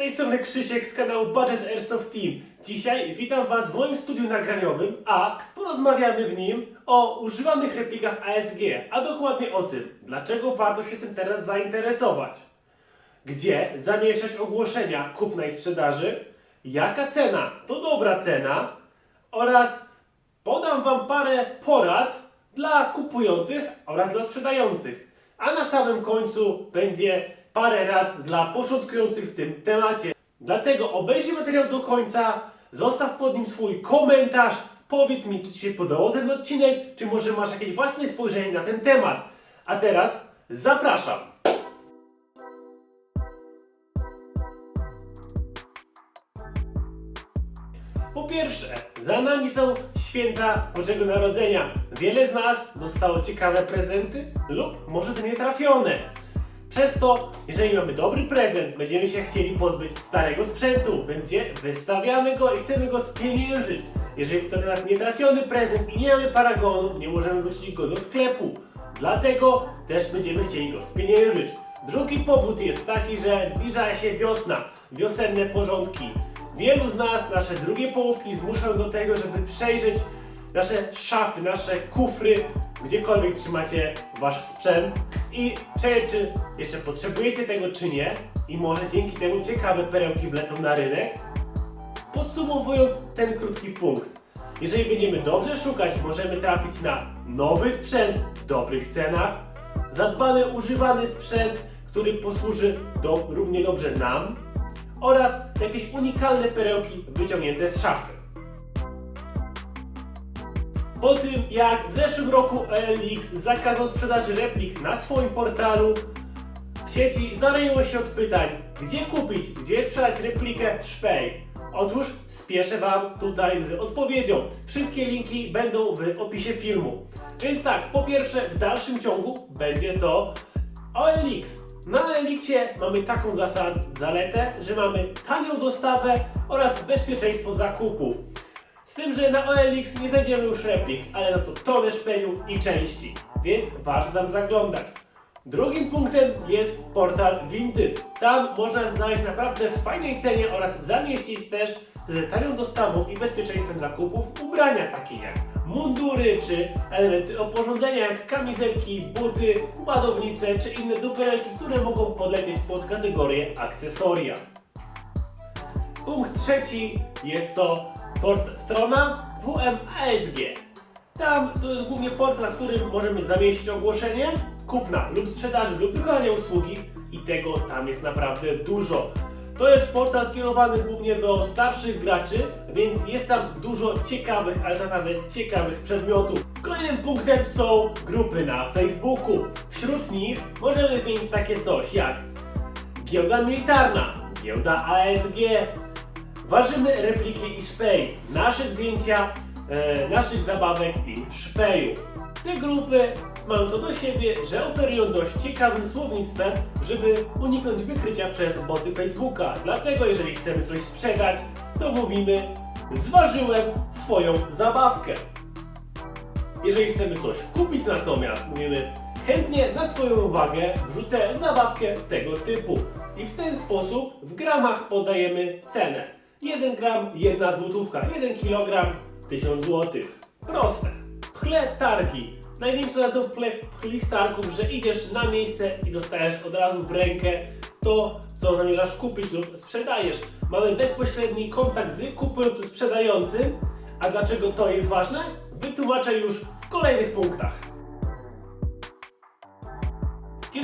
tej strony Krzysiek z kanału Budget Airsoft Team. Dzisiaj witam Was w moim studiu nagraniowym, a porozmawiamy w nim o używanych replikach ASG, a dokładnie o tym, dlaczego warto się tym teraz zainteresować. Gdzie zamieszczać ogłoszenia kupna i sprzedaży, jaka cena to dobra cena oraz podam Wam parę porad dla kupujących oraz dla sprzedających. A na samym końcu będzie parę rad dla początkujących w tym temacie. Dlatego obejrzyj materiał do końca, zostaw pod nim swój komentarz, powiedz mi, czy Ci się podobał ten odcinek, czy może masz jakieś własne spojrzenie na ten temat. A teraz zapraszam. Po pierwsze, za nami są święta Bożego Narodzenia. Wiele z nas dostało ciekawe prezenty lub może te nietrafione. Przez to, jeżeli mamy dobry prezent, będziemy się chcieli pozbyć starego sprzętu, więc gdzie wystawiamy go i chcemy go spieniężyć. Jeżeli to teraz nietrafiony prezent i nie mamy paragonu, nie możemy wrócić go do sklepu. Dlatego też będziemy chcieli go spieniężyć. Drugi powód jest taki, że zbliża się wiosna, wiosenne porządki. Wielu z nas nasze drugie połówki zmuszą do tego, żeby przejrzeć nasze szafy, nasze kufry, gdziekolwiek trzymacie wasz sprzęt i przejrzeć, czy jeszcze potrzebujecie tego, czy nie. I może dzięki temu ciekawe perełki wlecą na rynek. Podsumowując ten krótki punkt, jeżeli będziemy dobrze szukać, możemy trafić na nowy sprzęt w dobrych cenach, zadbany, używany sprzęt, który posłuży do, równie dobrze nam oraz jakieś unikalne perełki wyciągnięte z szafy. Po tym jak w zeszłym roku OLX zakazał sprzedaży replik na swoim portalu, w sieci zaryło się od pytań, gdzie kupić, gdzie sprzedać replikę Szpej. Otóż spieszę Wam tutaj z odpowiedzią. Wszystkie linki będą w opisie filmu. Więc tak, po pierwsze w dalszym ciągu będzie to OLX. Na OLX-ie mamy taką zasad, zaletę, że mamy tanią dostawę oraz bezpieczeństwo zakupów. Z tym, że na OLX nie znajdziemy już replik, ale na to tonę szpeju i części, więc warto tam zaglądać. Drugim punktem jest portal Vinted. Tam można znaleźć naprawdę w fajnej cenie oraz zamieścić też z tanią dostawą i bezpieczeństwem zakupów ubrania takie jak mundury czy elementy oporządzenia jak kamizelki, buty, ładownice czy inne duperelki, które mogą podlecieć pod kategorię akcesoria. Punkt trzeci jest to port, strona WMASG. Tam to jest głównie portal, w którym możemy zamieścić ogłoszenie kupna lub sprzedaży lub wykonania usługi i tego tam jest naprawdę dużo. To jest portal skierowany głównie do starszych graczy, więc jest tam dużo ciekawych, ale naprawdę ciekawych przedmiotów. Kolejnym punktem są grupy na Facebooku. Wśród nich możemy wymienić takie coś jak Giełda Militarna, Giełda ASG, Ważymy repliki i szpej, nasze zdjęcia e, naszych zabawek i szpeju. Te grupy mają to do siebie, że operują dość ciekawym słownictwem, żeby uniknąć wykrycia przez boty Facebooka. Dlatego jeżeli chcemy coś sprzedać, to mówimy zważyłem swoją zabawkę. Jeżeli chcemy coś kupić natomiast, mówimy chętnie na swoją uwagę wrzucę zabawkę tego typu. I w ten sposób w gramach podajemy cenę. 1 gram, 1 złotówka, 1 kilogram, 1000 złotych. Proste. Pchle targi. Największe na to pchlich targów, że idziesz na miejsce i dostajesz od razu w rękę to, co zamierzasz kupić lub sprzedajesz. Mamy bezpośredni kontakt z kupującym, sprzedającym. A dlaczego to jest ważne? Wytłumaczę już w kolejnych punktach.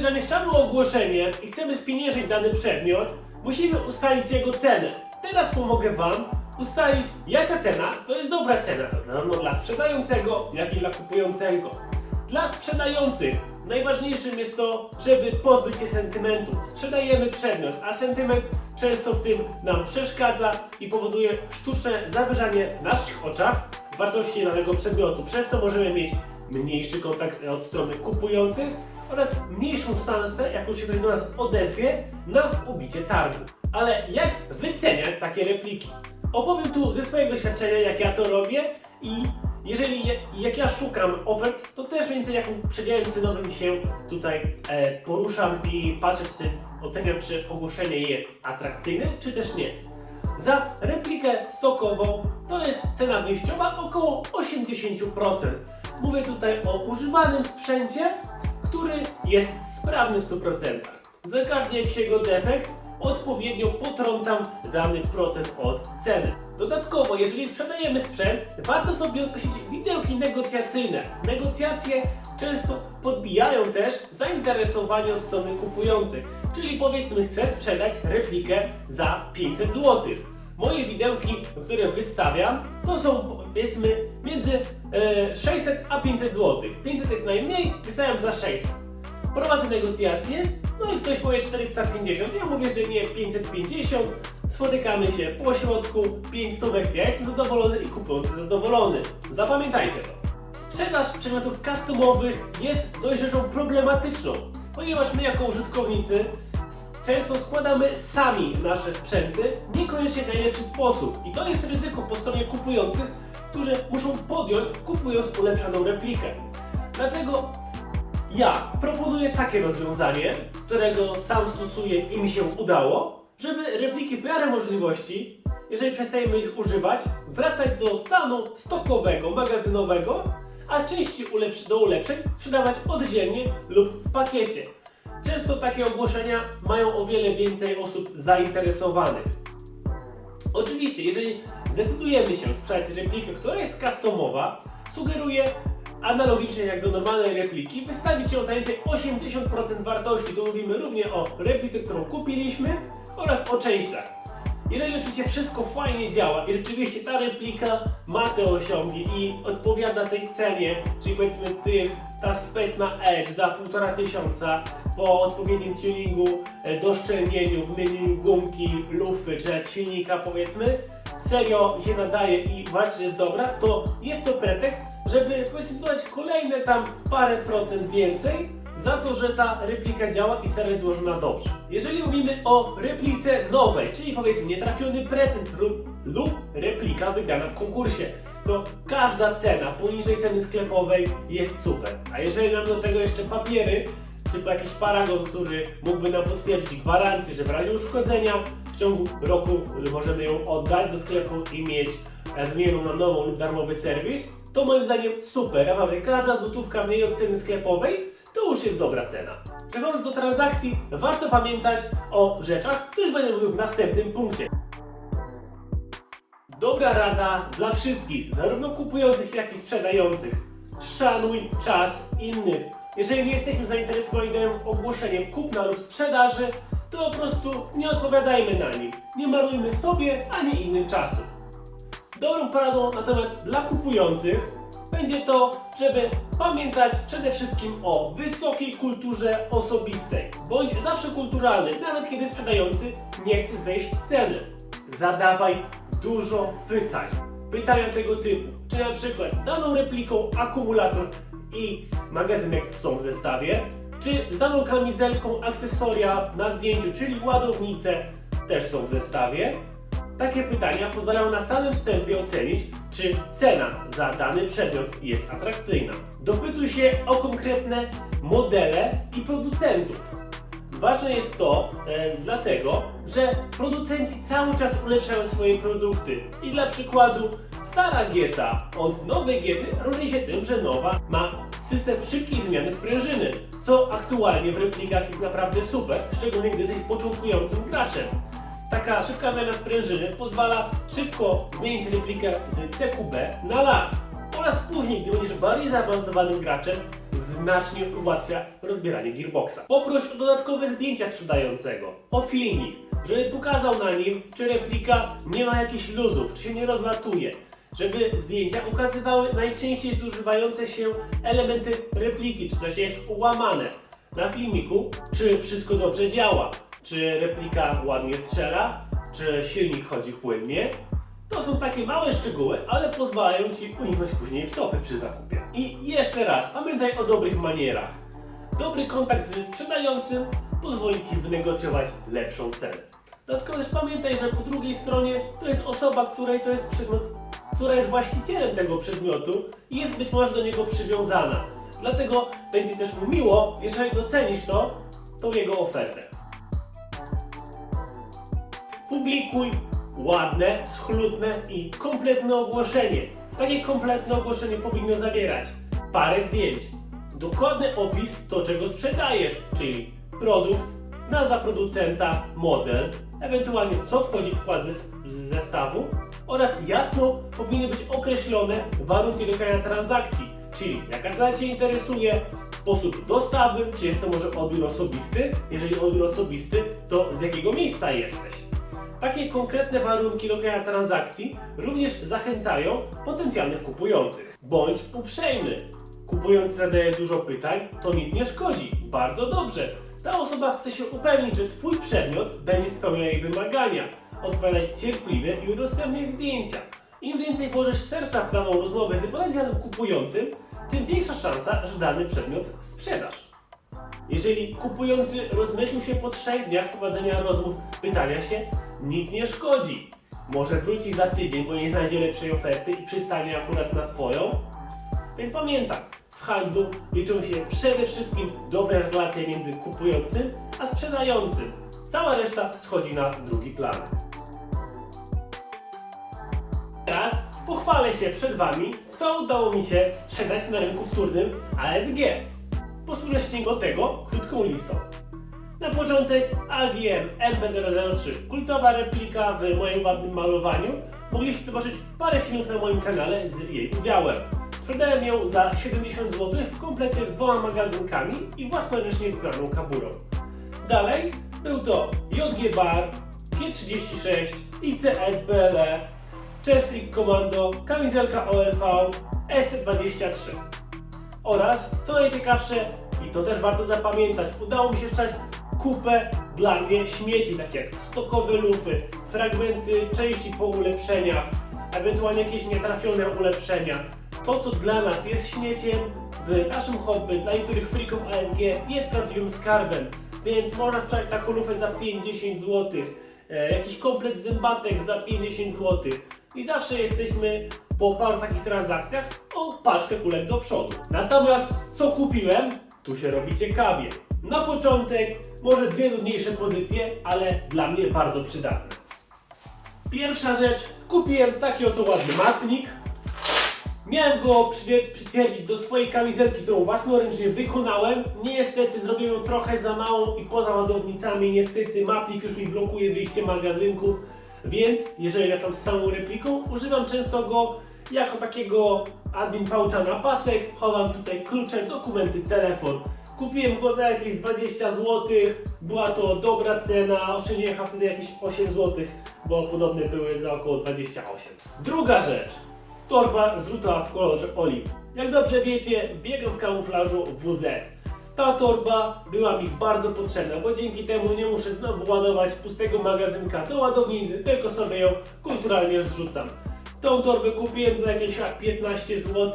Kiedy zamieszczamy ogłoszenie i chcemy spieniężyć dany przedmiot, musimy ustalić jego cenę. Teraz pomogę Wam ustalić, jaka cena to jest dobra cena, zarówno dla sprzedającego, jak i dla kupującego. Dla sprzedających najważniejszym jest to, żeby pozbyć się sentymentu. Sprzedajemy przedmiot, a sentyment często w tym nam przeszkadza i powoduje sztuczne zawyżanie w naszych oczach wartości danego przedmiotu. Przez co możemy mieć mniejszy kontakt od strony kupujących oraz mniejszą szansę, jaką się ktoś do nas odezwie, na ubicie targu. Ale jak wyceniać takie repliki? Opowiem tu ze swojego doświadczenia, jak ja to robię i jeżeli je, jak ja szukam ofert, to też mniej więcej przedziałem cenowym się tutaj e, poruszam i patrzę, czy oceniam, czy ogłoszenie jest atrakcyjne, czy też nie. Za replikę stokową to jest cena wyjściowa około 80%. Mówię tutaj o używanym sprzęcie, który jest sprawny w 100%. Za każdy jakiś jego defekt odpowiednio potrącam dany procent od ceny. Dodatkowo, jeżeli sprzedajemy sprzęt, warto sobie określić widełki negocjacyjne. Negocjacje często podbijają też zainteresowanie od strony kupujących. Czyli powiedzmy chcę sprzedać replikę za 500 zł. Moje widełki, które wystawiam, to są powiedzmy między e, 600 a 500 zł. 500 jest najmniej, wystawiam za 600. Prowadzę negocjacje, no i ktoś powie 450, ja mówię, że nie 550, spotykamy się po środku, 5 stówek, ja jestem zadowolony i kupujący zadowolony. Zapamiętajcie to. Sprzedaż przedmiotów customowych jest dość rzeczą problematyczną, ponieważ my jako użytkownicy często składamy sami nasze sprzęty, niekoniecznie w najlepszy sposób. I to jest ryzyko po stronie kupujących, którzy muszą podjąć kupując ulepszoną replikę. Dlatego ja proponuję takie rozwiązanie, którego sam stosuję i mi się udało, żeby repliki w miarę możliwości, jeżeli przestajemy ich używać, wracać do stanu stokowego, magazynowego, a części do ulepszeń sprzedawać oddzielnie lub w pakiecie. Często takie ogłoszenia mają o wiele więcej osób zainteresowanych. Oczywiście, jeżeli zdecydujemy się sprzedać replikę, która jest customowa, sugeruję analogicznie jak do normalnej repliki, wystawić ją za więcej 80% wartości. Tu mówimy również o replice, którą kupiliśmy oraz o częściach. Jeżeli oczywiście wszystko fajnie działa i rzeczywiście ta replika ma te osiągi i odpowiada tej cenie, czyli powiedzmy tych, ta Space na Edge za 1,5 tysiąca po odpowiednim tuningu, e, doszczelnieniu, wymienieniu gumki, lufy czy silnika powiedzmy, serio się nadaje i właśnie jest dobra, to jest to pretekst, żeby powiedzmy dodać kolejne tam parę procent więcej za to, że ta replika działa i stara jest złożona dobrze. Jeżeli mówimy o replice nowej, czyli powiedzmy nietrafiony prezent lub, lub replika wygrana w konkursie, to każda cena poniżej ceny sklepowej jest super. A jeżeli mamy do tego jeszcze papiery, typu jakiś paragon, który mógłby nam potwierdzić gwarancję, że w razie uszkodzenia w ciągu roku możemy ją oddać do sklepu i mieć e, wymienioną na nową lub darmowy serwis, to moim zdaniem super. Naprawdę każda złotówka mniej od ceny sklepowej to już jest dobra cena. Przechodząc do transakcji, warto pamiętać o rzeczach, o których będę mówił w następnym punkcie. Dobra rada dla wszystkich, zarówno kupujących, jak i sprzedających. Szanuj czas innych. Jeżeli nie jesteśmy zainteresowani ogłoszeniem kupna lub sprzedaży, to po prostu nie odpowiadajmy na nim. Nie marnujmy sobie ani innym czasu. Dobrą poradą natomiast dla kupujących będzie to, żeby pamiętać przede wszystkim o wysokiej kulturze osobistej. Bądź zawsze kulturalny, nawet kiedy sprzedający nie chce zejść z ceny. Zadawaj dużo pytań. Pytania tego typu, czy na przykład z daną repliką akumulator i magazynek są w zestawie, czy z daną kamizelką akcesoria na zdjęciu, czyli ładownice też są w zestawie. Takie pytania pozwalają na samym wstępie ocenić, czy cena za dany przedmiot jest atrakcyjna. Dopytuj się o konkretne modele i producentów. Ważne jest to e, dlatego, że producenci cały czas ulepszają swoje produkty. I dla przykładu, stara Gieta od nowej Giety różni się tym, że nowa ma system szybkiej wymiany sprężyny, co aktualnie w replikach jest naprawdę super, szczególnie gdy jesteś początkującym graczem. Taka szybka wymiana sprężyny pozwala szybko zmienić replikę z CQB na las oraz później, gdy będziesz bardziej zaawansowanym graczem, znacznie ułatwia rozbieranie gearboxa. Poproś o dodatkowe zdjęcia sprzedającego, o filmik, żeby pokazał na nim, czy replika nie ma jakichś luzów, czy się nie rozlatuje. Żeby zdjęcia ukazywały najczęściej zużywające się elementy repliki, czy coś jest ułamane. Na filmiku, czy wszystko dobrze działa, czy replika ładnie strzela, czy silnik chodzi płynnie, to są takie małe szczegóły, ale pozwalają Ci uniknąć później wtopy przy zakupie. I jeszcze raz, pamiętaj o dobrych manierach. Dobry kontakt ze sprzedającym pozwoli Ci wynegocjować lepszą cenę. Dodatkowo też pamiętaj, że po drugiej stronie to jest osoba, której to jest przedmiot która jest właścicielem tego przedmiotu i jest być może do niego przywiązana. Dlatego będzie też mu miło, jeżeli docenisz to, tą jego ofertę. Publikuj ładne, schludne i kompletne ogłoszenie. Takie kompletne ogłoszenie powinno zawierać parę zdjęć, dokładny opis to czego sprzedajesz, czyli produkt, nazwa producenta, model, ewentualnie co wchodzi w skład zestawu oraz jasno powinny być określone warunki dokonania transakcji, czyli jaka cena Cię interesuje, sposób dostawy, czy jest to może odbiór osobisty, jeżeli odbiór osobisty, to z jakiego miejsca jesteś. Takie konkretne warunki dokonania transakcji również zachęcają potencjalnych kupujących. Bądź uprzejmy. Kupując zadaje dużo pytań, to nic nie szkodzi. Bardzo dobrze. Ta osoba chce się upewnić, że Twój przedmiot będzie spełniał jej wymagania. Odpowiadaj cierpliwie i udostępnij zdjęcia. Im więcej włożysz serca w daną rozmowę z potencjalnym kupującym, tym większa szansa, że dany przedmiot sprzedasz. Jeżeli kupujący rozmyślił się po trzech dniach prowadzenia rozmów, pytania się, nic nie szkodzi. Może wróci za tydzień, bo nie znajdzie lepszej oferty i przystanie akurat na Twoją. Więc pamiętaj, w handlu liczą się przede wszystkim dobre relacje między kupującym a sprzedającym. Cała reszta schodzi na drugi plan. Teraz pochwalę się przed Wami, co udało mi się sprzedać na rynku wtórnym ASG. Posłużę się do tego krótką listą. Na początek AGM MB003, kultowa replika w moim ładnym malowaniu. Mogliście zobaczyć parę filmów na moim kanale z jej udziałem. Sprzedałem ją za 70 zł w komplecie z dwoma magazynkami i własnoręcznie wykonaną kaburą. Dalej był to JG Bar, G36, ICS BLE, Chestrik Commando, kamizelka OLV, S23 oraz, co najciekawsze, i to też warto zapamiętać, udało mi się wstać kupę dla mnie śmieci, takie jak stokowe lufy, fragmenty części po ulepszeniach, ewentualnie jakieś nietrafione ulepszenia. To, co dla nas jest śmieciem, w naszym hobby, dla niektórych freaków ASG jest prawdziwym skarbem, więc można sprzedać taką lufę za 5-10 zł, e, jakiś komplet zębatek za 50 zł i zawsze jesteśmy po paru takich transakcjach o paczkę kulek do przodu. Natomiast co kupiłem? Tu się robi ciekawie. Na początek może dwie nudniejsze pozycje, ale dla mnie bardzo przydatne. Pierwsza rzecz, kupiłem taki oto ładny matnik. Miałem go przytwierdzić do swojej kamizelki, którą własnoręcznie wykonałem. Niestety zrobiłem ją trochę za małą i poza ładownicami niestety mapnik już mi blokuje wyjście magazynków. Więc jeżeli latam z samą repliką, używam często go jako takiego admin poucha na pasek. Chowam tutaj klucze, dokumenty, telefon. Kupiłem go za jakieś 20 zł. Była to dobra cena. Oszczędziłem chyba wtedy jakieś 8 zł, bo podobne były za około 28. Druga rzecz. Torba zrzuta w kolorze oliw. Jak dobrze wiecie, biegam w kamuflażu WZ. Ta torba była mi bardzo potrzebna, bo dzięki temu nie muszę znowu ładować pustego magazynka do ładownicy, tylko sobie ją kulturalnie zrzucam. Tą torbę kupiłem za jakieś chyba 15 zł,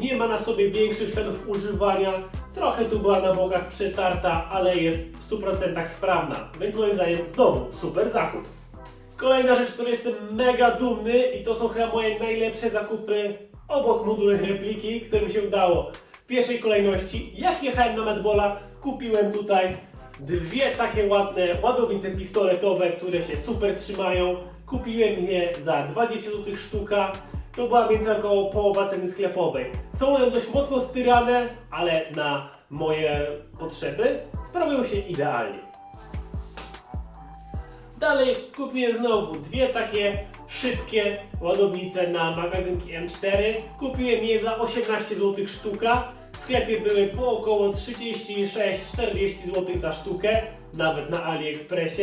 nie ma na sobie większych śladów używania, trochę tu była na bokach przetarta, ale jest w 100% sprawna, więc moim zdaniem znowu super zakup. Kolejna rzecz, której jestem mega dumny i to są chyba moje najlepsze zakupy obok mundurek repliki, które mi się udało. Pierwszej kolejności, jak jechałem na Medbola, kupiłem tutaj dwie takie ładne ładownice pistoletowe, które się super trzymają. Kupiłem je za 20 zł sztuka. To była więc około połowa ceny sklepowej. Są one dość mocno styrane, ale na moje potrzeby sprawują się idealnie. Dalej kupiłem znowu dwie takie szybkie ładownice na magazynki M4. Kupiłem je za 18 zł sztuka. Sklepie były po około 36-40 zł za sztukę, nawet na AliExpressie,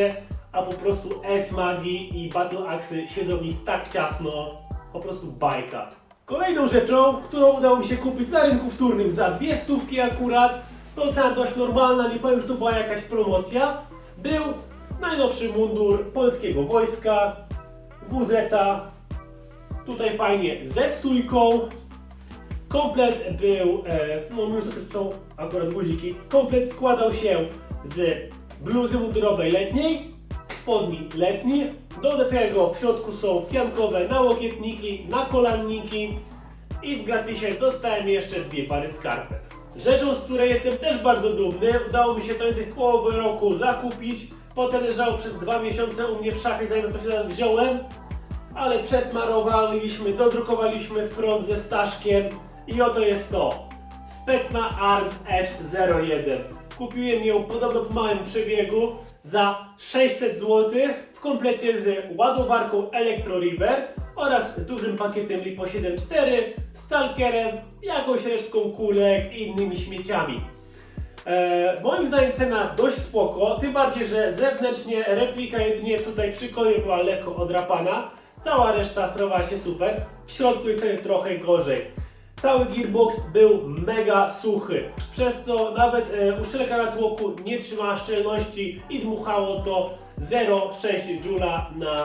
a po prostu S-Magi i Battle Axy siedzą w nich tak ciasno, po prostu bajka. Kolejną rzeczą, którą udało mi się kupić na rynku wtórnym za dwie stówki akurat, to cena dość normalna, nie powiem, że to była jakaś promocja, był najnowszy mundur polskiego wojska, WZ, tutaj fajnie ze stójką, komplet był, e, no mówiąc są akurat guziki, komplet składał się z bluzy mundurowej letniej, spodni letnich. Do tego w środku są piankowe nałokietniki, nakolanniki i w gratisie dostałem jeszcze dwie pary skarpet. Rzeczą, z której jestem też bardzo dumny, udało mi się to w połowy roku zakupić. Potem leżało przez dwa miesiące u mnie w szafie, zanim to się wziąłem. Ale przesmarowaliśmy, dodrukowaliśmy front ze Staszkiem i oto jest to. Specna Arms Edge 01. Kupiłem ją podobno w małym przebiegu za 600 zł w komplecie z ładowarką Electro River oraz dużym pakietem Lipo 7.4, stalkerem, jakąś resztką kulek i innymi śmieciami. E, moim zdaniem cena dość spoko, tym bardziej, że zewnętrznie replika jedynie tutaj przy kole była lekko odrapana, cała reszta sprawowała się super, w środku jest trochę gorzej. Cały gearbox był mega suchy, przez co nawet e, uszczelka na tłoku nie trzymała szczelności i dmuchało to 0,6 Joula na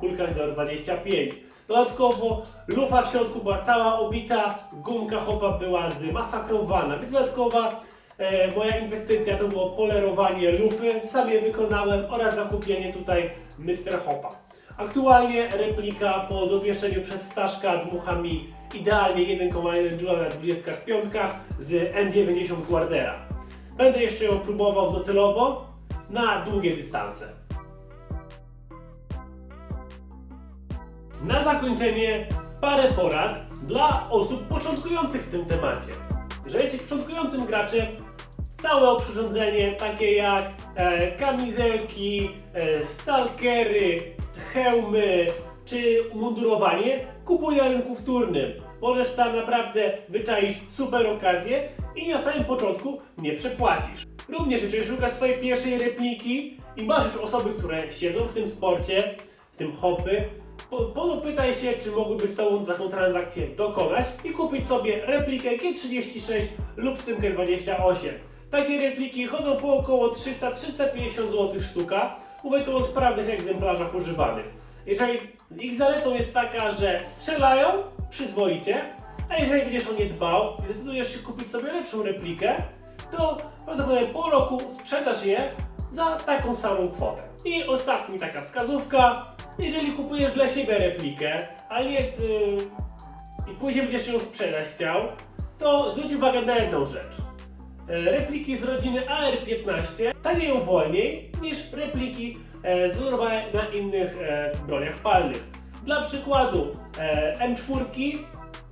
kulkach 0,25. Dodatkowo lufa w środku była cała obita, gumka hopa była zmasakrowana, więc dodatkowa e, moja inwestycja to było polerowanie lufy, sam je wykonałem oraz zakupienie tutaj Mr. Hopa. Aktualnie replika po dopieszczeniu przez Staszka dmucha mi idealnie 1,1 Joule na 25 z M90 Wardera. Będę jeszcze ją próbował docelowo na długie dystanse. Na zakończenie parę porad dla osób początkujących w tym temacie. Jeżeli jesteś początkującym graczem, całe oprzyrządzenie takie jak e, kamizelki, e, stalkery, hełmy czy mundurowanie kupuj na rynku wtórnym. Możesz tam naprawdę wyczaić super okazję i na samym początku nie przepłacisz. Również jeżeli szukasz swojej pierwszej repliki i masz już osoby, które siedzą w tym sporcie, w tym hopy, po- podopytaj się, czy mogłyby z Tobą taką transakcję dokonać i kupić sobie replikę G36 lub Symkę 28. Takie repliki chodzą po około 300-350 zł sztuka. Mówię tu o sprawnych egzemplarzach używanych. Jeżeli ich zaletą jest taka, że strzelają przyzwoicie, a jeżeli będziesz o nie dbał i zdecydujesz się kupić sobie lepszą replikę, to prawdopodobnie po roku sprzedasz je za taką samą kwotę. I ostatni taka wskazówka. Jeżeli kupujesz dla siebie replikę, ale jest yy, i później będziesz ją sprzedać chciał, to zwróć uwagę na jedną rzecz. E, Repliki z rodziny AR-15 tanieją wolniej niż repliki e, zbudowane na innych e, broniach palnych. Dla przykładu e, M4,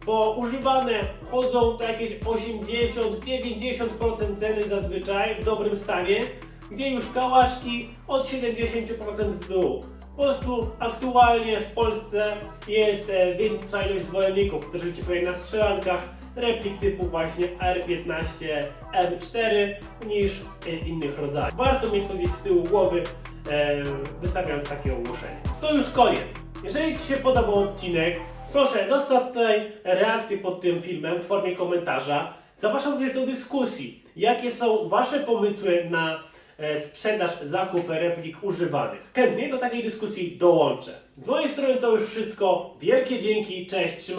bo używane chodzą to jakieś 80-90% ceny zazwyczaj w dobrym stanie, gdzie już kałaszki od 70% w dół. Po prostu aktualnie w Polsce jest większa ilość zwolenników, którzy powiem na strzelankach replik typu właśnie R15, M4 niż innych rodzajów. Warto mieć to gdzieś z tyłu głowy, wystawiając takie ogłoszenie. To już koniec. Jeżeli Ci się podobał odcinek, proszę zostaw tutaj reakcję pod tym filmem w formie komentarza. Zapraszam również do dyskusji. Jakie są Wasze pomysły na e, sprzedaż, zakup replik używanych? Chętnie do takiej dyskusji dołączę. Z mojej strony to już wszystko. Wielkie dzięki, cześć,